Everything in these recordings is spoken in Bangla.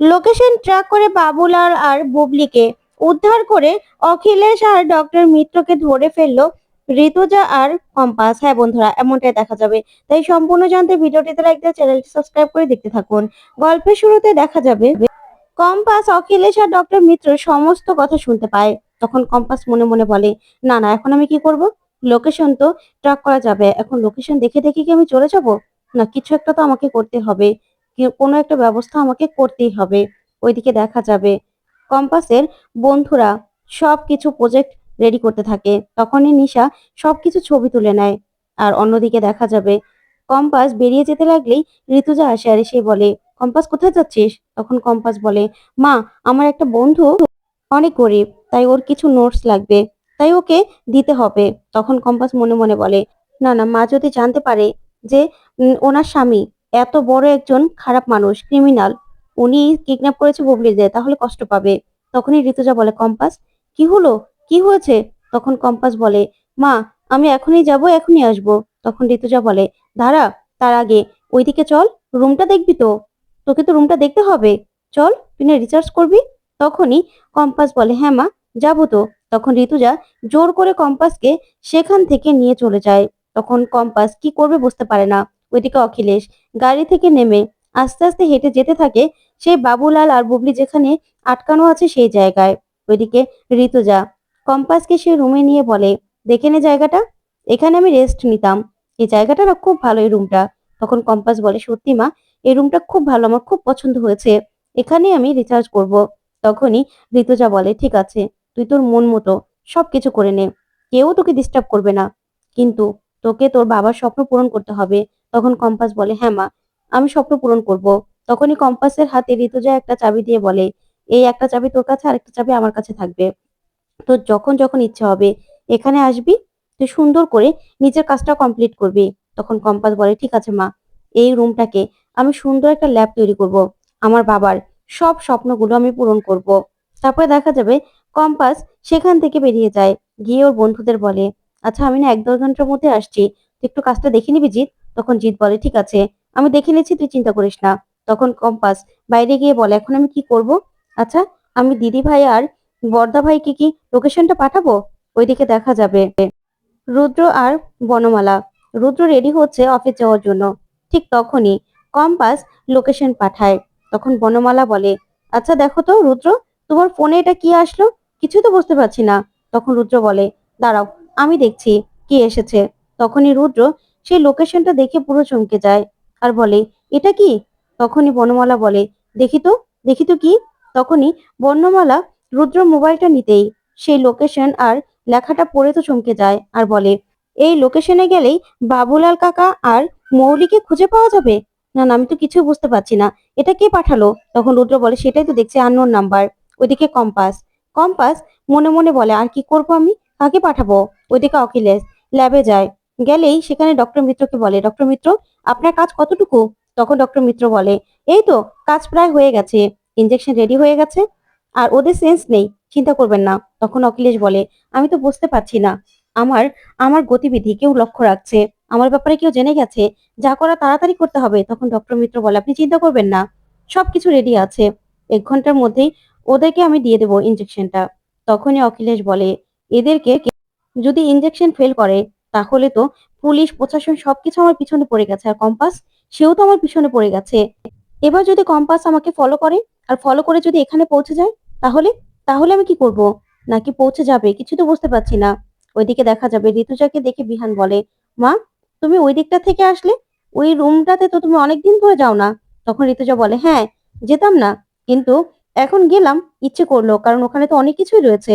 লোকেশন ট্র্যাক করে বাবুলাল আর বুবলিকে উদ্ধার করে অখিলেশ আর ডক্টর মিত্রকে ধরে ফেলল ঋতুজা আর কম্পাস। হ্যাঁ বন্ধুরা, এমনটাই দেখা যাবে। তাই সম্পূর্ণ জানতে ভিডিওটিতে লাইক দিয়ে চ্যানেলটি সাবস্ক্রাইব করে দেখতে থাকুন। গল্পের শুরুতে দেখা যাবে কম্পাস, অখিলেশ আর ডক্টর মিত্র সমস্ত কথা শুনতে পায়। তখন কম্পাস মনে মনে বলে, না না, এখন আমি কি করব? লোকেশন তো ট্র্যাক করা যাবে। এখন লোকেশন দেখে দেখে কি আমি চলে যাব? না, কিছু একটা তো আমাকে করতে হবে। কোনো একটা ব্যবস্থা আমাকে করতেই হবে, ওইদিকে দেখা যাবে। কম্পাসের বন্ধুরা সব কিছু প্রজেক্ট রেডি করতে থাকে, তখনই নিশা সবকিছু ছবি তুলে নেয়। আর অন্যদিকে দেখা যাবে, কম্পাস বেরিয়ে যেতে লাগলেই ঋতুজা আসে আর এসে বলে, কম্পাস, কোথায় যাচ্ছিস? তখন কম্পাস বলে, মা, আমার একটা বন্ধু অনেক গরিব, তাই ওর কিছু নোটস লাগবে, তাই ওকে দিতে হবে। তখন কম্পাস মনে মনে বলে, না না, মা যদি জানতে পারে যে ওনার স্বামী এত বড় একজন খারাপ মানুষ ক্রিমিনাল উনি কিডন্যাপ করেছে বুবলিদের তাহলে কষ্ট পাবে। তখনই ঋতুজা বলে, কম্পাস, কি হলো? কি হয়েছে? তখন কম্পাস বলে, মা, আমি এখনই যাব, এখনই আসব। তখন ঋতুজা বলে, দাঁড়া, তার আগে ওইদিকে চল রুমটা দেখবি তো? তোকে তো রুমটা দেখতে হবে। চল, তুই রিচার্জ করবি? তখনই কম্পাস বলে হ্যাঁ মা, যাব তো। তখন ঋতুজা জোর করে কম্পাসকে সেখান থেকে নিয়ে চলে যায়। তখন কম্পাস কি করবে বুঝতে পারে না। ওইদিকে অখিলেশ গাড়ি থেকে নেমে আস্তে আস্তে হেঁটে যেতে থাকে সেই বাবুলাল আর বুবলি যেখানে আটকানো আছে সেই জায়গায়। ওইদিকে ঋতুজা কম্পাসকে সে রুমে নিয়ে বলে, দেখে নে জায়গাটা, এখানে আমি রেস্ট নিতাম। এই জায়গাটা না খুব ভালো, এই রুমটা তখন কম্পাস বলে, সত্যি মা, এই রুমটা খুব ভালো, আমার খুব পছন্দ হয়েছে। এখানেই আমি রিচার্জ করব। তখনই ঋতুজা বলে, ঠিক আছে, তুই তোর মন মতো সবকিছু করে নে। কেউ তোকে ডিস্টার্ব করবে না। কিন্তু তোকে তোর বাবার স্বপ্ন পূরণ করতে হবে। তখন কম্পাস বলে হ্যাঁ মা, আমি স্বপ্ন পূরণ করব। তখনই কম্পাসের হাতে ঋতুজা একটা চাবি দিয়ে বলে, এই একটা চাবি তোর কাছে, আরেকটা চাবি আমার কাছে থাকবে। তো যখন যখন ইচ্ছে হবে, এখানে আসবি, তুই সুন্দর করে নিজের কাজটা কমপ্লিট করবি। তখন কম্পাস বলে, ঠিক আছে মা, এই রুমটাকে আমি সুন্দর একটা ল্যাব তৈরি করব। আমার বাবার সব স্বপ্নগুলো আমি পূরণ করব। তারপরে দেখা যাবে কম্পাস সেখান থেকে বেরিয়ে যায়। গিয়ে ওর বন্ধুদের বলে আচ্ছা আমি না এক দশ ঘণ্টার মধ্যে আসছি। একটু কাজটা দেখে নিবি জিৎ? তখন জিৎ বলে, ঠিক আছে, আমি দেখে নিচ্ছি, তুই চিন্তা করিস না। তখন কম্পাস বাইরে গিয়ে বলে, এখন আমি কি করব? আচ্ছা আমি দিদি ভাই আর বর্দা ভাইকে কি লোকেশনটা পাঠাবো? ওইদিকে দেখা যাবে। রুদ্র আর বনমালা, রুদ্র রেডি হচ্ছে অফিস যাওয়ার জন্য। ঠিক তখনই কম্পাস লোকেশন পাঠায়। তখন বনমালা বলে আচ্ছা দেখো তো রুদ্র, তোমার ফোনে এটা কি আসলো? কিছু তো বুঝতে পারছি না। তখন রুদ্র বলে, দাঁড়াও, আমি দেখছি, কি এসেছে? তখনই রুদ্র সেই লোকেশনটা দেখে পুরো চমকে যায়। আর বলে, এটা কি? তখনই বনমালা বলে, দেখি তো দেখি তো কি? তখনই বর্ণমালা রুদ্র মোবাইলটা নিতেই সেই লোকেশন আর লেখাটা পড়ে তো চমকে যায় আর বলে, এই লোকেশনে গেলেই বাবুলাল কাকা আর মৌলিকে খুঁজে পাওয়া যাবে? না না, আমি তো কিছু বুঝতে পারছি না। এটা কে পাঠালো? তখন রুদ্র বলে, সেটাই তো দেখছি আননোন নাম্বার ওইদিকে কম্পাস কম্পাস মনে মনে বলে, আর কি করব আমি? কাকে পাঠাবো? ওইদিকে অখিলেশ ল্যাবে যায়। গেলেই সেখানে ডক্টর মিত্রকে বলে ডক্টর মিত্র, আপনার কাজ কতটুকু? তখন ডক্টর মিত্র বলে, এই তো, কাজ প্রায় হয়ে গেছে ইঞ্জেকশন রেডি হয়ে গেছে, আর ওদের সেন্স নেই, চিন্তা করবেন না। তখন অখিলেশ বলে, আমি তো বুঝতে পারছি না, আমার আমার গতিবিধি কেউ লক্ষ্য রাখছে, আমার ব্যাপারে কেউ জেনে গেছে, যা করা তাড়াতাড়ি করতে হবে। তখন ডক্টর মিত্র বলে, আপনি চিন্তা করবেন না, সবকিছু রেডি আছে, এক ঘণ্টার মধ্যেই ওদেরকে আমি দিয়ে দেবো ইঞ্জেকশনটা তখনই অখিলেশ বলে, এদেরকে যদি ইঞ্জেকশন ফেল করে তাহলে তো পুলিশ, প্রশাসন সবকিছু আমার পিছনে পড়ে গেছে। আর কম্পাস, সেও তো আমার পিছনে পড়ে গেছে। এবার যদি কম্পাস আমাকে ফলো করে, আর ফলো করে যদি এখানে পৌঁছে যায়, তাহলে তাহলে আমি কি করব? নাকি পৌঁছে যাবে? কিছু তো বুঝতে পারছি না। ওইদিকে দেখা যাবে। ঋতুজাকে দেখে বিহান বলে, মা, তুমি ওই দিকটা থেকে আসলে, ওই রুমটাতে তো তুমি অনেকদিন ধরে যাও না? তখন ঋতুজা বলে হ্যাঁ যেতাম না। কিন্তু এখন গেলাম, ইচ্ছে করল, কারণ ওখানে তো অনেক কিছুই রয়েছে।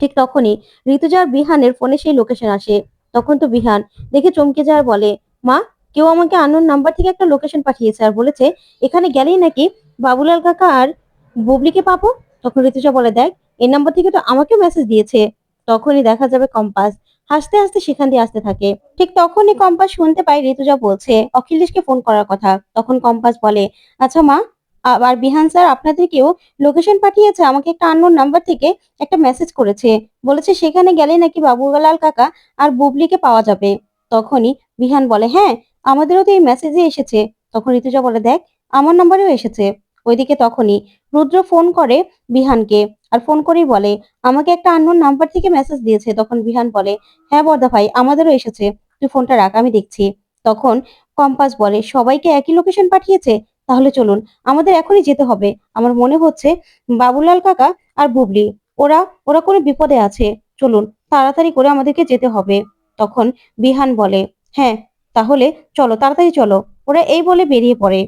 ঠিক তখনই ঋতুজা আর বিহানের ফোনে সেই লোকেশন আসে। তখন তো বিহান দেখে চমকে যায় বলে, মা, কেউ আমাকে আননোন নাম্বার থেকে একটা লোকেশন পাঠিয়েছে আর বলেছে, এখানে গেলেই নাকি বাবুলাল কাকা আর বুবলিকে পাবো? তখন ঋতুজা বলে, দেখ এই নাম্বার থেকে তো আমাকেও মেসেজ দিয়েছে। তখনই দেখা যাবে কম্পাস হাসতে হাসতে সেখান দিয়ে আসতে থাকে। ঠিক তখনই কম্পাস শুনতে পাই ঋতুজা বলছে, অখিলেশকে ফোন করার কথা। তখন কম্পাস বলে আচ্ছা মা আর বিহান স্যার আপনাদেরকেও লোকেশন পাঠিয়েছে, আমাকে একটা আননোন নাম্বার থেকে একটা মেসেজ করেছে। বলেছে সেখানে গেলে নাকি বাবুলাল কাকা আর বুবলিকে পাওয়া যাবে। তখনই বিহান বলে হ্যাঁ আমাদেরও তো এই মেসেজে এসেছে। তখন ঋতুজা বলে, দেখ, আমার নাম্বারেও এসেছে। ওইদিকে তখনই রুদ্র ফোন করে বিহানকে আর ফোন করেই বলে, আমাকে একটা আননোন নাম্বার থেকে মেসেজ দিয়েছে। তখন বিহান বলে হ্যাঁ বর্দা ভাই, আমাদেরও এসেছে। তুই ফোনটা রাখ, আমি দেখছি। তখন কম্পাস বলে, সবাইকে একই লোকেশন পাঠিয়েছে? তাহলে চলুন, আমাদের এখনই যেতে হবে। আমার মনে হচ্ছে বাবুলাল কাকা আর বুবলি, ওরা ওরা কোনো বিপদে আছে। চলুন, তাড়াতাড়ি করে আমাদেরকে যেতে হবে। তখন বিহান বলে হ্যাঁ তাহলে চলো, তাড়াতাড়ি চলো। ওরা এই বলে বেরিয়ে পড়ে।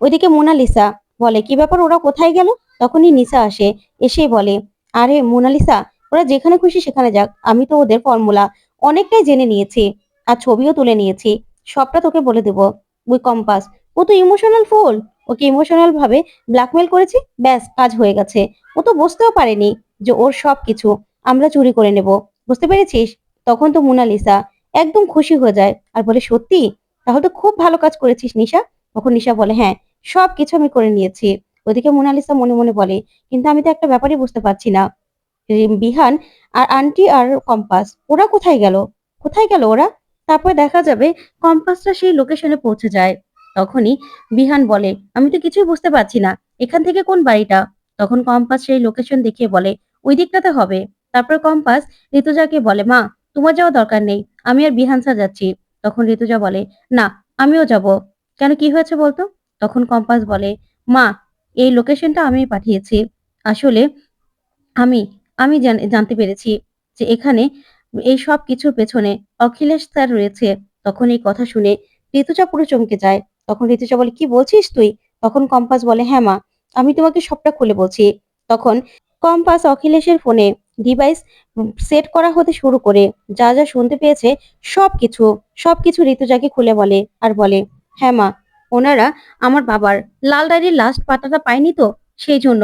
ওইদিকে মোনালিসা বলে, কি ব্যাপার, ওরা কোথায় গেল? তখনই নিসা আসে এসেই বলে, আরে মোনালিসা, ওরা যেখানে খুশি সেখানে যাক। আমি তো ওদের ফর্মুলা অনেকটাই জেনে নিয়েছি আর ছবিও তুলে নিয়েছি। সবটা তোকে বলে দেব। ওই কম্পাস ও তো ইমোশনাল ফুল ওকে ইমোশনাল ভাবে ব্ল্যাকমেল করেছি, ব্যাস, কাজ হয়ে গেছে। ও তো বুঝতেও পারেনি যে ওর সব কিছু আমরা চুরি করে নেব। বুঝতে পেরেছিস? তখন তো মোনালিসা একদম খুশি হয়ে যায় আর বলে, সত্যি? তাহলে তো খুব ভালো কাজ করেছিস, নিশা। তখন নিশা বলে হ্যাঁ সব কিছু আমি করে নিয়েছি। ওদিকে মোনালিসা মনে মনে বলে, কিন্তু আমি তো একটা ব্যাপারই বুঝতে পারছি না। বিহান আর আন্টি আর কম্পাস, ওরা কোথায় গেল? কোথায় গেল ওরা? তারপর দেখা যাবে কম্পাসটা সেই লোকেশনে পৌঁছে যায়। তখনই বিহান বলে, আমি তো কিছুই বুঝতে পারছি না, এখান থেকে কোন বাড়িটা? তখন কম্পাস সেই লোকেশন দেখিয়ে বলে, ওই দিকটাতে হবে। তারপর কম্পাস ঋতুজাকে বলে, মা, তোমার যাওয়া দরকার নেই, আমি আর বিহান স্যার যাচ্ছি। তখন ঋতুজা বলে, না, আমিও যাব। কেন, কি হয়েছে বলতো? তখন কম্পাস বলে, মা, এই লোকেশনটা আমি পাঠিয়েছি। আসলে আমি আমি জানতে পেরেছি যে এখানে এই সব কিছুর পেছনে অখিলেশ তার রয়েছে। তখন এই কথা শুনে ঋতুজা পুরো চমকে যায়। তখন ঋতুজা বলে, কি বলছিস তুই? তখন কম্পাস বলে হ্যাঁ মা, আমি তোমাকে সবটা খুলে বলছি। তখন কম্পাস অখিলেশের ফোনে ডিভাইস সেট করা হতে শুরু করে। যা যা শুনতে পেয়েছে, সবকিছু সবকিছু ঋতুজাকে খুলে বলে আর বলে হ্যাঁ মা, ওনারা আমার বাবার লাল ডায়েরির লাস্ট পাতাটা পায়নি তো? সেই জন্য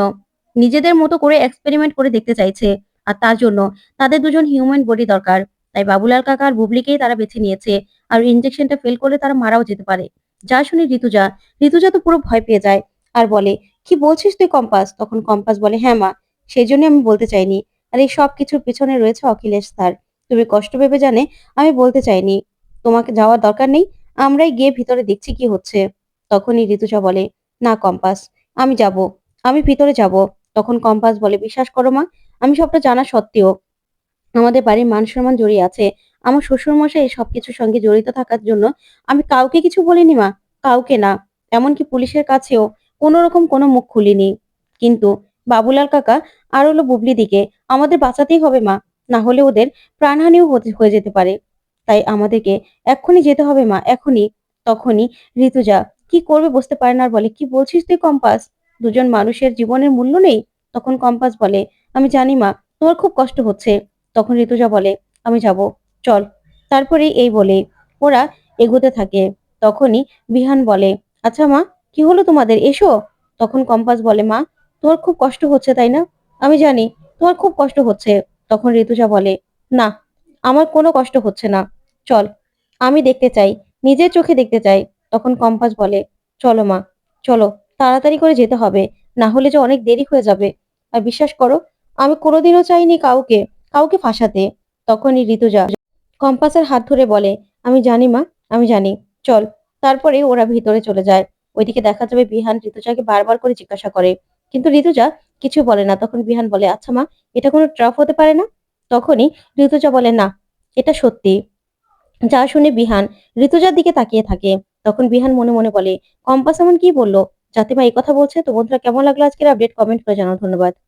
নিজেদের মতো করে এক্সপেরিমেন্ট করে দেখতে চাইছে। আর তার জন্য তাদের দুজন হিউম্যান বডি দরকার। তাই বাবুলাল কাকা আর বুবলিকেই তারা বেছে নিয়েছে আর ইনজেকশনটা ফেল করলে তারা মারাও যেতে পারে। যা শুনে ঋতুজা ঋতুজা তো পুরো ভয় পেয়ে যায় আর বলে, কি বলছিস তুই কম্পাস? তখন কম্পাস বলে হ্যাঁ মা, সেই জন্য আমি বলতে চাইনি। আর এই সব কিছুর পিছনে রয়েছে অখিলেশ স্যার। তুমি কষ্ট ভেবে জানে, আমি বলতে চাইনি। তোমাকে যাওয়ার দরকার নেই, আমরাই গিয়ে ভিতরে দেখছি কি হচ্ছে। তখনই ঋতুজা বলে, না কম্পাস, আমি যাব, আমি ভিতরে যাব। তখন কম্পাস বলে, বিশ্বাস করো মা আমি সবটা জানা সত্ত্বেও আমাদের বাড়ির মান সম্মান জড়িয়ে আছে। আমার শ্বশুর মশাই এই সবকিছুর সঙ্গে জড়িত থাকার জন্য আমি কাউকে কিছু বলিনি মা, কাউকে না। এমনকি পুলিশের কাছেও কোনো রকম কোনো মুখ খুলিনি। কিন্তু বাবুলাল কাকা আর হলো বুবলি দিকে আমাদের বাঁচাতেই হবে মা, না হলে ওদের প্রাণহানিও হয়ে যেতে পারে। তাই আমাদেরকে এক্ষুনি যেতে হবে মা, এখনই, তখনই। ঋতুজা, কি করবে বুঝতে পারে না আর বলে, কি বলছিস তুই কম্পাস? দুজন মানুষের জীবনের মূল্য নেই? তখন কম্পাস বলে আমি জানি মা, তোমার খুব কষ্ট হচ্ছে। তখন ঋতুজা বলে, আমি যাব, চল। তারপরে এই বলে ওরা এগোতে থাকে। তখনই বিহান বলে আচ্ছা মা, কি হলো তোমাদের? এসো। তখন কম্পাস বলে, মা, তোমার খুব কষ্ট হচ্ছে, তাই না? আমি জানি, তোমার খুব কষ্ট হচ্ছে। তখন ঋতুজা বলে, না, আমার কোনো কষ্ট হচ্ছে না। চল, আমি দেখতে চাই, নিজের চোখে দেখতে চাই। তখন কম্পাস বলে, চলো মা, চলো, তাড়াতাড়ি করে যেতে হবে। না হলে যে অনেক দেরি হয়ে যাবে। আর বিশ্বাস করো আমি কোনোদিনও চাইনি কাউকে কাউকে ফাঁসাতে। তখনই ঋতুজা কম্পাসের হাত ধরে বলে, আমি জানি মা, আমি জানি। চল। তারপরে ওরা ভিতরে চলে যায়। ওইদিকে দেখা যাবে বিহান ঋতুজাকে বারবার করে জিজ্ঞাসা করে। কিন্তু ঋতুজা কিছু বলে না। তখন বিহান বলে আচ্ছা মা, এটা কোনো ট্রাফ হতে পারে না? তখনই ঋতুজা বলে, না, এটা সত্যি। যা শুনে বিহান ঋতুজার দিকে তাকিয়ে থাকে। তখন বিহান মনে মনে বলে, কম্পাস এমন কি বলল? জাতিমা, এই কথা বলছে। তো বন্ধুরা, কেমন লাগল আজকের আপডেট কমেন্ট করে জানাও। ধন্যবাদ।